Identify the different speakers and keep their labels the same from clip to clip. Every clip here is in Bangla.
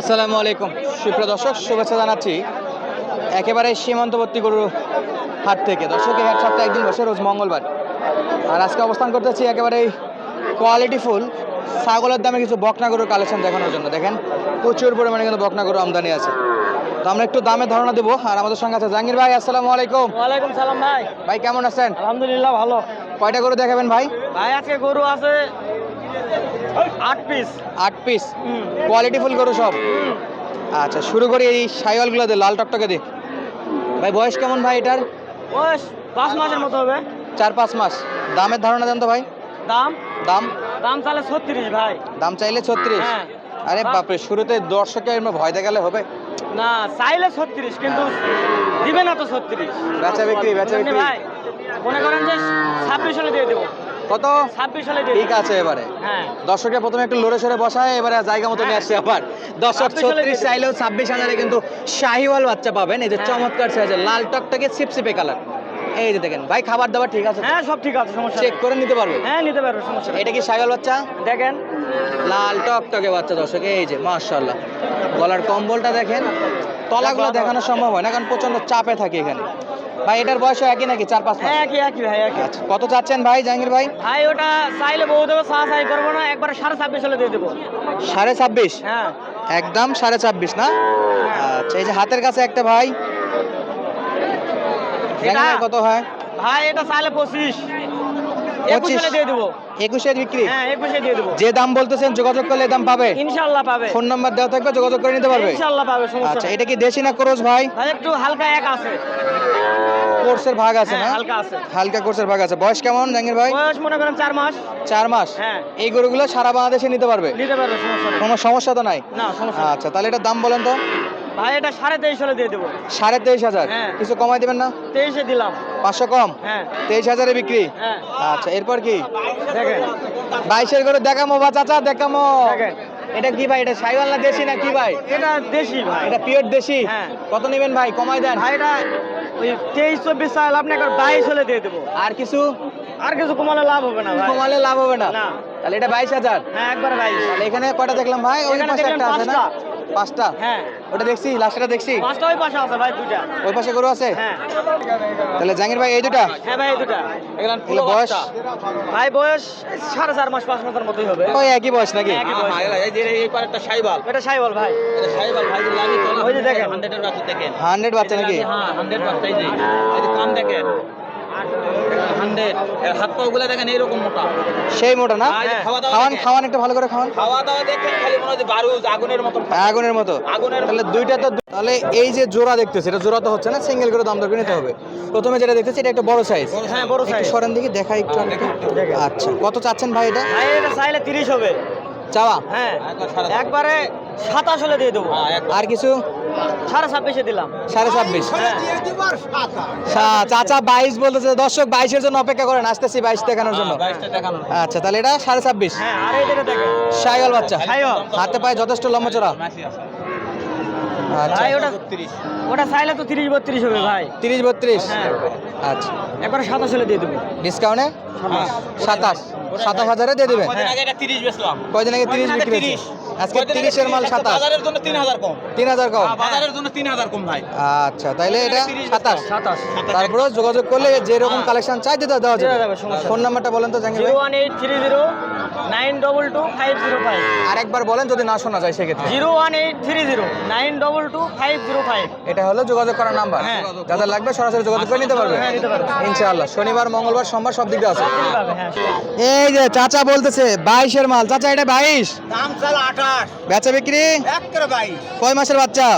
Speaker 1: আসসালামু আলাইকুম। সুপ্রিয় দর্শক শুভেচ্ছা জানাচ্ছি একেবারে সীমান্তবর্তী গরু হাট থেকে। দর্শক এই হাট সপ্তাহে একদিন বসে রোজ মঙ্গলবার। আর আজকে অবস্থান করতেছি একেবারে কোয়ালিটি ফুল ছাগলের দামে কিছু বকনা গরুর কালেকশন দেখানোর জন্য। দেখেন প্রচুর পরিমাণে কিন্তু বকনা গরু আমদানি আছে। তো আমরা একটু দামে ধারণা দেবো। আর আমাদের সঙ্গে আছে জাহাঙ্গীর ভাই আসসালামু আলাইকুম।
Speaker 2: ওয়ালাইকুম সালাম ভাই।
Speaker 1: ভাই কেমন আছেন?
Speaker 2: আলহামদুলিল্লাহ ভালো।
Speaker 1: কয়টা গরু দেখাবেন ভাই?
Speaker 2: ভাই আজকে গরু আছে আট পিস
Speaker 1: আট পিস কোয়ালিটি ফুল গরু সব? আচ্ছা শুরু করি এই সাইওয়ালগুলো দিয়ে লাল টকটকে দিয়ে। ভাই বয়স কেমন ভাই এটার?
Speaker 2: বয়স পাঁচ মাসের মতো হবে।
Speaker 1: চার পাঁচ মাস। দামের ধারণা দেন তো ভাই।
Speaker 2: দাম?
Speaker 1: দাম?
Speaker 2: দাম তাহলে ছত্রিশ ভাই।
Speaker 1: দাম চাইলে ছত্রিশ?
Speaker 2: হ্যাঁ।
Speaker 1: আরে বাপরে শুরুতে দর্শকের ভয় দেখালে হবে।
Speaker 2: না চাইলে ছত্রিশ কিন্তু দিবে না তো ছত্রিশ।
Speaker 1: বেচা বিক্রি বেচা বিক্রি।
Speaker 2: ভাই? মনে করেন যে ছাব্বিশ হলে দিয়ে দেবো।
Speaker 1: কত?
Speaker 2: ছাব্বিশ দিয়ে
Speaker 1: ঠিক আছে এবারে।
Speaker 2: হ্যাঁ।
Speaker 1: দর্শকের প্রথমে একটু লড়ে সরে বসায় এবারে জায়গা মতো নিয়ে আসছে আবার। দর্শক
Speaker 2: 26
Speaker 1: ছত্রিশ চাইলেও ছাব্বিশ হাজারে কিন্তু শাহিওয়াল বাচ্চা পাবেন। এই যে
Speaker 2: হ্যাঁ।
Speaker 1: চমৎকার সাইজের লাল টকটকে সিপসিপে কালার। এই যে দেখেন ভাই খাবার দাবার ঠিক আছে
Speaker 2: হ্যাঁ সব ঠিক আছে সমস্যা
Speaker 1: চেক করে নিতে পারবে?
Speaker 2: হ্যাঁ নিতে পারব সমস্যা
Speaker 1: এটা কি শাহিওয়াল বাচ্চা?
Speaker 2: দেখেন।
Speaker 1: লাল টকটকে বাচ্চা দর্শক এই যে মাশাল্লাহ গলার কম্বলটা দেখেন তলাগুলো দেখানো সম্ভব হয় না কারণ প্রচণ্ড চাপে থাকে এখানে। ভাই এটার বয়স একই নাকি? চার পাঁচ মাস?
Speaker 2: হ্যাঁ একই একই ভাই একই।
Speaker 1: আচ্ছা কত চাচ্ছেন ভাই জাহাঙ্গীর ভাই?
Speaker 2: ভাই ওটা চাইলে বউ দেবো চা চাই করব না একবার সাড়ে ছাব্বিশ হলে দিয়ে দেবো।
Speaker 1: সাড়ে ছাব্বিশ?
Speaker 2: হ্যাঁ।
Speaker 1: একদম সাড়ে ছাব্বিশ না? আচ্ছা এই যে হাতের কাছে একটা ভাই। কত হয়?
Speaker 2: ভাই এটা চাইলে পঁচিশ। একুশ
Speaker 1: 25?
Speaker 2: দিয়ে দেবো।
Speaker 1: একুশের বিক্রি?
Speaker 2: হ্যাঁ
Speaker 1: যে দাম বলতেছেন যোগাযোগ করলে দাম পাবে?
Speaker 2: ইনশাল্লাহ পাবে।
Speaker 1: ফোন নাম্বার দেওয়া থাকবে যোগাযোগ করে নিতে পারবে?
Speaker 2: ইনশাল্লাহ পাবে
Speaker 1: আচ্ছা এটা কি দেশি না ক্রোস ভাই?
Speaker 2: ভাই একটু হালকা এক আছে।
Speaker 1: কোর্সের ভাগ আছে
Speaker 2: হ্যাঁ,
Speaker 1: না
Speaker 2: হালকা আছে।
Speaker 1: হালকা কোর্সের ভাগ আছে। বয়স কেমন জাহাঙ্গীর ভাই?
Speaker 2: বয়স মনে করেন চার মাস।
Speaker 1: চার মাস?
Speaker 2: হ্যাঁ।
Speaker 1: এই গরুগুলো সারা বাংলাদেশে নিতে পারবে?
Speaker 2: নিতে পারবে সমস্যা নেই।
Speaker 1: কোনো সমস্যা তো নাই?
Speaker 2: না সমস্যা
Speaker 1: আচ্ছা তাহলে এটার দাম বলেন তো।
Speaker 2: ভাই এটা সাড়ে তেইশ হলে দিয়ে দেবো।
Speaker 1: সাড়ে তেইশ হাজার?
Speaker 2: হ্যাঁ।
Speaker 1: কিছু কমাই দেবেন না?
Speaker 2: তেইশে দিলাম।
Speaker 1: পাঁচশো কম?
Speaker 2: হ্যাঁ।
Speaker 1: তেইশ হাজারে বিক্রি?
Speaker 2: হ্যাঁ।
Speaker 1: আচ্ছা এরপর কি?
Speaker 2: দেখেন।
Speaker 1: বাইশের গরু দেখামো বা চাচা দেখামো।
Speaker 2: দেখেন।
Speaker 1: এটা কি ভাই? এটা সাইওয়াল না দেশি না কি ভাই?
Speaker 2: এটা দেশি ভাই।
Speaker 1: এটা পিওর দেশি?
Speaker 2: হ্যাঁ।
Speaker 1: কত নেবেন ভাই? কমাই দেন।
Speaker 2: ভাই এটা ওই তেইশ চব্বিশ সাল আপনাকে একবার বাইশ হলে দিয়ে দেবো।
Speaker 1: আর কিছু?
Speaker 2: আর কিছু কমালে লাভ হবে না ভাই।
Speaker 1: কমালে লাভ হবে না। তাহলে এটা বাইশ হাজার?
Speaker 2: হ্যাঁ একবার বাইশ।
Speaker 1: তাহলে এখানে কটা দেখলাম ভাই? ওই পাশে একটা আছে না?
Speaker 2: পাঁচটা। হ্যাঁ।
Speaker 1: ওটা দেখছি লাস্টটা দেখছি?
Speaker 2: পাঁচটা ওই পাশে আছে ভাই দুইটা।
Speaker 1: ওই পাশে গরু আছে?
Speaker 2: হ্যাঁ।
Speaker 1: তাহলে জাহাঙ্গীর ভাই এই দুটা?
Speaker 2: হ্যাঁ ভাই এই দুটা।
Speaker 1: এগুলো বয়স?
Speaker 2: ভাই বয়স সাড়ে চার মাস পাঁচ মাসের মতোই হবে।
Speaker 1: ওই একই বয়স নাকি?
Speaker 2: একই বয়স। এটা সাইবল ভাই। ওই যে দেখেন।
Speaker 1: হান্ড্রেড বাচ্চা নাকি?
Speaker 3: হাত পা গুলা দেখেন। এইরকম মোটা।
Speaker 1: সেই মোটা না?
Speaker 3: হ্যাঁ, খাওয়া দাওয়া
Speaker 1: খাওয়ান খাওয়ান একটু ভালো করে খাওয়ান।
Speaker 3: খাওয়া দাওয়া দেখেন খালি মনে হয় বারুদ আগুনের মতন
Speaker 1: আগুনের মতো।
Speaker 3: আগুনের
Speaker 1: তাহলে দুইটা তো তাহলে এই যে জোড়া দেখতেছি এটা জোড়া তো হচ্ছে না সিঙ্গেল করে দাম দর নিতে হবে। প্রথমে যেটা দেখতেছি এটা একটা বড় সাইজ
Speaker 2: হ্যাঁ বড়
Speaker 1: একটু
Speaker 2: সাইজ
Speaker 1: সরেন দিকে দেখা একটু আচ্ছা কত চাচ্ছেন ভাই এটা?
Speaker 2: ভাই এটা চাইলে তিরিশ হবে।
Speaker 1: চাওয়া?
Speaker 2: হ্যাঁ।
Speaker 3: একবার সাড়ে দাও।
Speaker 2: একবারে সাতাশ হলে দিয়ে দেবো।
Speaker 3: হ্যাঁ,
Speaker 1: আর কিছু?
Speaker 2: সাড়ে ছাব্বিশে দিলাম।
Speaker 1: সাড়ে ছাব্বিশ।
Speaker 2: হ্যাঁ।
Speaker 1: চাচা বাইশ বলতেছে দর্শক বাইশের জন্য অপেক্ষা করেন আসতেছি বাইশ দেখানোর জন্য।
Speaker 3: হ্যাঁ,
Speaker 1: আচ্ছা তাহলে এটা সাড়ে ছাব্বিশ।
Speaker 2: হ্যাঁ
Speaker 1: বাচ্চা। হাতে পায়ে যথেষ্ট লম্বা চড়া। আচ্ছা।
Speaker 2: ওটা ওটা চাইলে তো তিরিশ বত্রিশ হবে ভাই।
Speaker 1: তিরিশ বত্রিশ?
Speaker 2: হ্যাঁ।
Speaker 1: আচ্ছা।
Speaker 2: একবারে সাতাশ হলে দিয়ে দেবো।
Speaker 1: ডিসকাউন্টে?
Speaker 3: হ্যাঁ।
Speaker 1: সাতাশ। সাতাশ হাজারে দিয়ে দেবেন?
Speaker 3: কদিন আগে এটা 30 বেচলাম।
Speaker 1: কয়দিন আগে তিরিশ বিক্রি হয়েছে
Speaker 3: 30 এর
Speaker 1: তিরিশের মাল
Speaker 3: 30
Speaker 1: সাতাশ।
Speaker 3: বাজারের জন্য 3000 কম।
Speaker 1: তিন হাজার কম।
Speaker 3: হ্যাঁ, বাজারের জন্য 3000 কম ভাই।
Speaker 1: আচ্ছা তাইলে এটা
Speaker 3: 30
Speaker 1: সাতাশ।
Speaker 2: তারপর
Speaker 1: তারপরে যোগাযোগ করলে যেরকম
Speaker 3: রকম
Speaker 1: কালেকশন চাই দিতে দেওয়া যাবে। ফোন নাম্বারটা বলেন তো জানি
Speaker 2: জিরো
Speaker 1: ভাই
Speaker 2: one eight three zero nine double two five zero five.
Speaker 1: আরেকবার বলেন যদি না শোনা যায় সেক্ষেত্রে।
Speaker 2: Zero one eight three zero nine double two five zero five.
Speaker 1: এটা হলো যোগাযোগ করার নাম্বার।
Speaker 2: হ্যাঁ।
Speaker 1: যাদের লাগবে সরাসরি যোগাযোগ করে নিতে পারবে।
Speaker 2: হ্যাঁ।
Speaker 1: ইনশাআল্লাহ। শনিবার মঙ্গলবার সোমবার সব দিকে আছে।
Speaker 2: হ্যাঁ।
Speaker 1: এই যে চাচা বলতেছে বাইশের মাল। চাচা এটা বাইশ?
Speaker 3: দাম চাল 28
Speaker 1: বেচা বিক্রি?
Speaker 3: এক করে বাইশ।
Speaker 1: কয় মাসের বাচ্চা?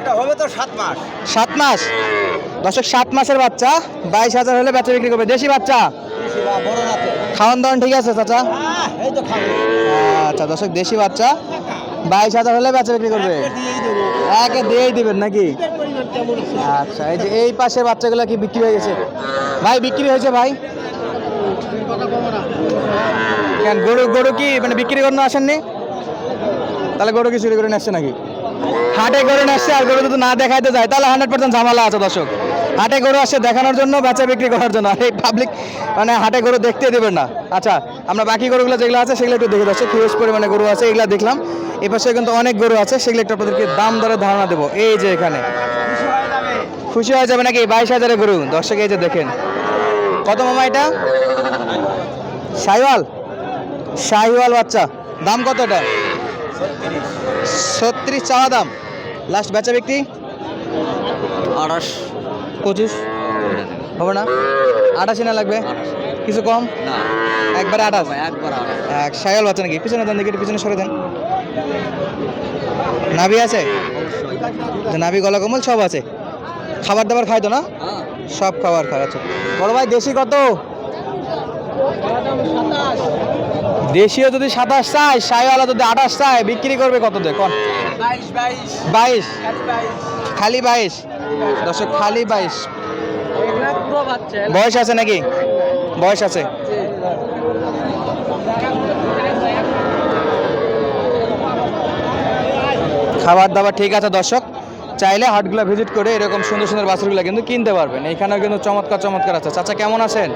Speaker 3: এটা হবে তো সাত মাস।
Speaker 1: সাত মাস? দর্শক সাত মাসের বাচ্চা। বাইশ হাজার হলে বেচা বিক্রি করবে। দেশি বাচ্চা? খাওয়ান দাওয়ান ঠিক আছে চাচা? আচ্ছা দর্শক দেশি বাচ্চা বাইশ হাজার হলে বেচা বিক্রি করবে। একে দিয়েই দিবেন নাকি? আচ্ছা এই যে এই পাশের বাচ্চাগুলো কি বিক্রি হয়ে গেছে? ভাই বিক্রি হয়েছে ভাই? কেন গরু গরু কি মানে বিক্রি করতে আসেননি? তাহলে গরু কি চুরি করে নিয়ে আসছে নাকি? হাটে গরু নিয়ে আসছে আর গরু যদি না দেখাইতে যায় তাহলে হান্ড্রেড পার্সেন্ট ঝামেলা আছে দর্শক। হাটে গরু আসে দেখানোর জন্য, বেচা বিক্রি করার জন্য। আর, এই পাবলিক মানে হাটে গরু দেখতে দেবেন না। আচ্ছা আমরা বাকি গরুগুলো যেগুলো আছে, সেগুলো একটু দেখে যাচ্ছে। হিউজ পরিমাণে গরু আছে, এগুলো দেখলাম। এ পাশে কিন্তু অনেক গরু আছে, সেগুলো একটু আপনাদেরকে দাম দরে ধারণা দেবো। এই যে এখানে। খুশি হয়ে যাবে নাকি? বাইশ হাজারের গরু। দর্শক, এই যে দেখেন। কত মামা এটা? শাহিওয়াল? শাহিওয়াল বাচ্চা। দাম কত এটা? ছত্রিশ। চাওয়া দাম। লাস্ট বেচা বিক্রি?
Speaker 2: আড়াস
Speaker 1: পঁচিশ? হবে না? আটাশি না লাগবে। কিছু কম? একবারে
Speaker 2: আঠাশ?
Speaker 1: এক সায়াল বাচ্চা নাকি? পিছনে দেন দেখি পিছনে সরে দেন। নাভি আছে? নাভি গলা কমল সব আছে। খাবার দাবার খায় তো না?
Speaker 2: হ্যাঁ।
Speaker 1: সব খাবার খায় আচ্ছা। বড় ভাই দেশি কত? দেশীয় যদি সাতাশ চায় সাইওয়ালা যদি আঠাশ চায় বিক্রি করবে কত দে কন।
Speaker 2: বাইশ।
Speaker 1: খালি বাইশ? দর্শক খালি বাইশ। বয়স আছে নাকি? বয়স আছে। খাবার দাবার ঠিক আছে দর্শক। চাইলে হাটগুলো ভিজিট করে এরকম সুন্দর সুন্দর বাছুরগুলো কিন্তু কিনতে পারবেন। এখানেও কিন্তু চমৎকার চমৎকার আছে। চাচা কেমন আছেন?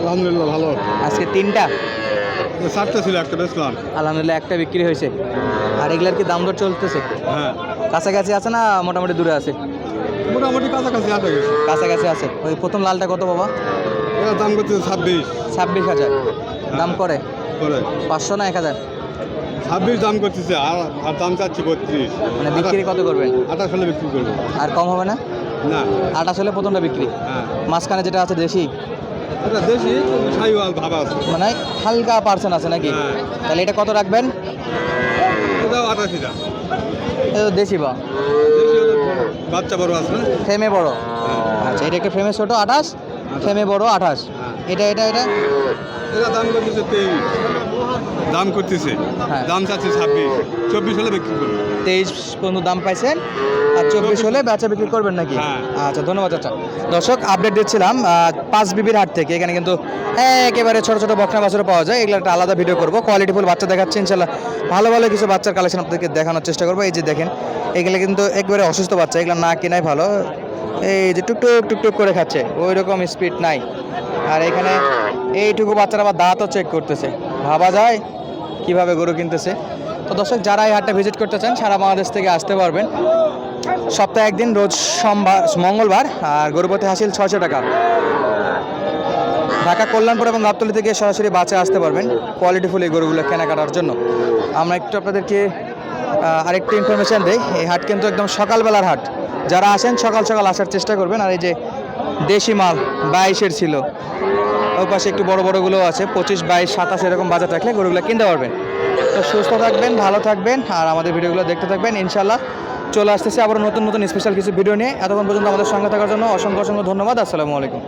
Speaker 4: আলহামদুলিল্লাহ ভালো।
Speaker 1: আজকে তিনটা?
Speaker 4: চারটে ছিল একটা বেচলাম।
Speaker 1: আলহামদুলিল্লাহ একটা বিক্রি হয়েছে। আর এগুলার কি দাম দর চলতেছে?
Speaker 4: হ্যাঁ।
Speaker 1: কাছাকাছি আছে না মোটামুটি দূরে আছে?
Speaker 4: মোটামুটি কাছাকাছি আসে গেছে।
Speaker 1: কাছাকাছি আছে। ওই প্রথম লালটা কত বাবা?
Speaker 4: এরা দাম করছে ছাব্বিশ।
Speaker 1: ছাব্বিশ হাজার। দাম করে?
Speaker 4: করে।
Speaker 1: পাঁচশো না এক হাজার?
Speaker 4: ছাব্বিশ দাম করতেছে আর আর দাম চাচ্ছি বত্রিশ।
Speaker 1: মানে বিক্রি কত করবেন?
Speaker 4: আঠাশ হলে বিক্রি করব।
Speaker 1: আর কম হবে না?
Speaker 4: না।
Speaker 1: আটাশ হলে প্রথমটা বিক্রি?
Speaker 4: হ্যাঁ।
Speaker 1: মাঝখানে যেটা আছে দেশি?
Speaker 4: এটা দেশি সাইওয়াল ভাবা আছে।
Speaker 1: মানে হালকা পার্সেন্ট আছে নাকি?
Speaker 4: হ্যাঁ।
Speaker 1: তাহলে এটা কত রাখবেন?
Speaker 4: এটাও আঠাশি দাম।
Speaker 1: এটা দেশি বা
Speaker 4: বাচ্চা বড় আছে
Speaker 1: ফ্রেমে বড়।
Speaker 4: হ্যাঁ।
Speaker 1: আচ্ছা এটা একটা ফ্রেমে ছোট আঠাশ? ফ্রেমে বড় আঠাশ।
Speaker 4: হ্যাঁ।
Speaker 1: এটা এটা এটা?
Speaker 4: এরা দাম করতেছে তেইশ। দাম করতেছে।
Speaker 1: হ্যাঁ।
Speaker 4: দাম চাচ্ছে ছাব্বিশ। চব্বিশ হলে বিক্রি করব।
Speaker 1: তেইশ পর্যন্ত দাম পাইছেন আর চব্বিশ হলে বেচা বিক্রি করবেন নাকি?
Speaker 4: হ্যাঁ।
Speaker 1: আচ্ছা ধন্যবাদ আচ্ছা দর্শক আপডেট দিচ্ছিলাম আহ, পাঁচ বিবির হাট থেকে। এখানে কিন্তু একেবারে ছোট ছোট বকনা বাছুর পাওয়া যায়। এগুলো একটা আলাদা ভিডিও করব। কোয়ালিটিফুল বাচ্চা দেখাচ্ছে ইনশাল্লাহ। ভালো ভালো কিছু বাচ্চার কালেকশন আপনাদেরকে দেখানোর চেষ্টা করব। এই যে দেখেন এগুলো কিন্তু একবারে অসুস্থ বাচ্চা। এগুলো না কেনাই ভালো। এই যে টুকটুক টুকটুক করে খাচ্ছে। ওই রকম স্পিড নাই। আর এখানে এইটুকু বাচ্চারা আবার দাঁতও চেক করতেছে। ভাবা যায় কীভাবে গরু কিনতেছে। তো দর্শক, যারা এই হাটটা ভিজিট করতে চান, সারা বাংলাদেশ থেকে আসতে পারবেন। সপ্তাহে একদিন, রোজ সোমবার, মঙ্গলবার, আর গরুপতি হাসিল ছশো টাকা। ঢাকা, কল্যাণপুর এবং গাবতলি থেকে সরাসরি বাসে আসতে পারবেন কোয়ালিটিফুল এই গরুগুলো কেনাকাটার জন্য। আমরা একটু আপনাদেরকে আরেকটু ইনফরমেশান দিই। এই হাট কিন্তু একদম সকালবেলার হাট। যারা আসেন, সকাল সকাল আসার চেষ্টা করবেন। আর এই যে দেশি মাল, বাইশের ছিল। ওর পাশে একটু বড় বড়গুলো আছে, পঁচিশ, বাইশ, সাতাশ এরকম বাজার থাকলে গরুগুলো কিনতে পারবেন। তো সুস্থ থাকবেন, ভালো থাকবেন, আর আমাদের ভিডিওগুলো দেখতে থাকবেন ইনশাল্লাহ চলে আসতেছে আবার নতুন নতুন স্পেশাল কিছু ভিডিও নিয়ে। এতক্ষণ পর্যন্ত আমাদের সঙ্গে থাকার জন্য অসংখ্য অসংখ্য ধন্যবাদ। আসসালামু আলাইকুম।